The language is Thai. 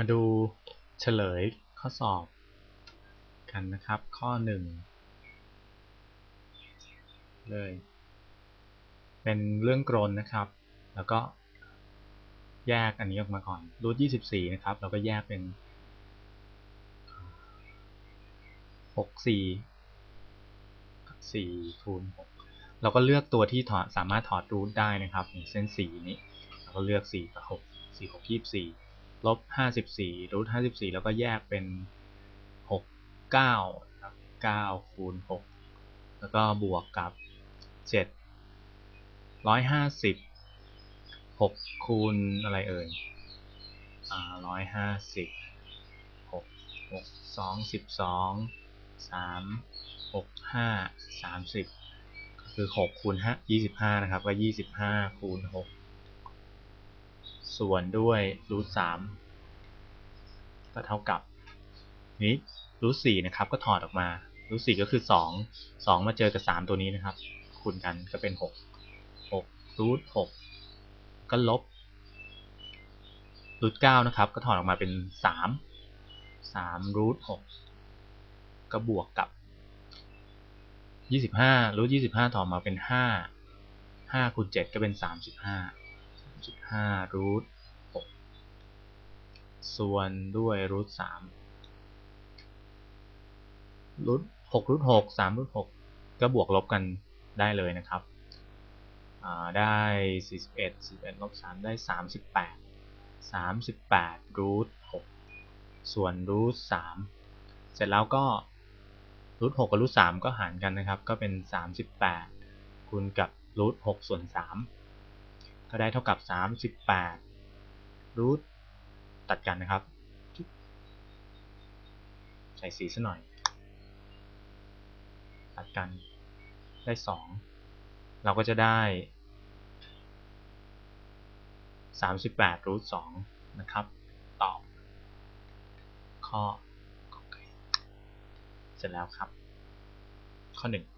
มาดูเฉลยข้อสอบกันนะครับ ข้อหนึ่งเลย เป็นเรื่องกรนนะครับ แล้วก็แยกอันนี้ออกมาก่อนรูท24 นะครับ เราก็แยกเป็น 6 4 4คูณ6เราก็เลือกตัวที่ถอดสามารถถอดรูทได้นะครับอย่างเส้น 4 นี้ เราก็เลือก 4 กับ 6 4 6 24 ลบ54รูท54แล้วก็แยกเป็น6 9 9คูณ6แล้วก็บวกกับ7 150 6คูณอะไรเอ่ยอ่า150 6 6 2 12 3 6 5 30ก็คือ6คูณ5 25นะครับก็25คูณ6 ส่วนด้วยรูท3ก็เท่ากับนี้รูท4นะครับ ก็ถอดออกมารูท4ก็คือ2 2มาเจอกับ3ตัวนี้นะครับ คูณกันก็เป็น6 6รูท6ก็ลบรูท9นะครับ ก็ถอดออกมาเป็น3 3รูท6ก็บวกกับ25รูท25ถอดมาเป็น5 5คูณ7ก็เป็นสามสิบห้า 35 35รูท6ส่วนด้วยรูท3รูท6รูท6 3รูท6ก็บวกลบกันได้เลยนะครับ ได้ 41 41ลบ3ได้ 38 38รูท6ส่วนรูท3เสร็จแล้วก็รูท6กับรูท3ก็หารกันนะครับ ก็เป็น 38คูณกับรูท6ส่วน3 ก็ได้เท่ากับ 38รูทตัดกันนะครับ ใส่สีซะหน่อย ตัดกันได้ 2 เราก็จะได้ 38รูท2นะครับ ตอบ ข้อเสร็จแล้วครับ ข้อ 1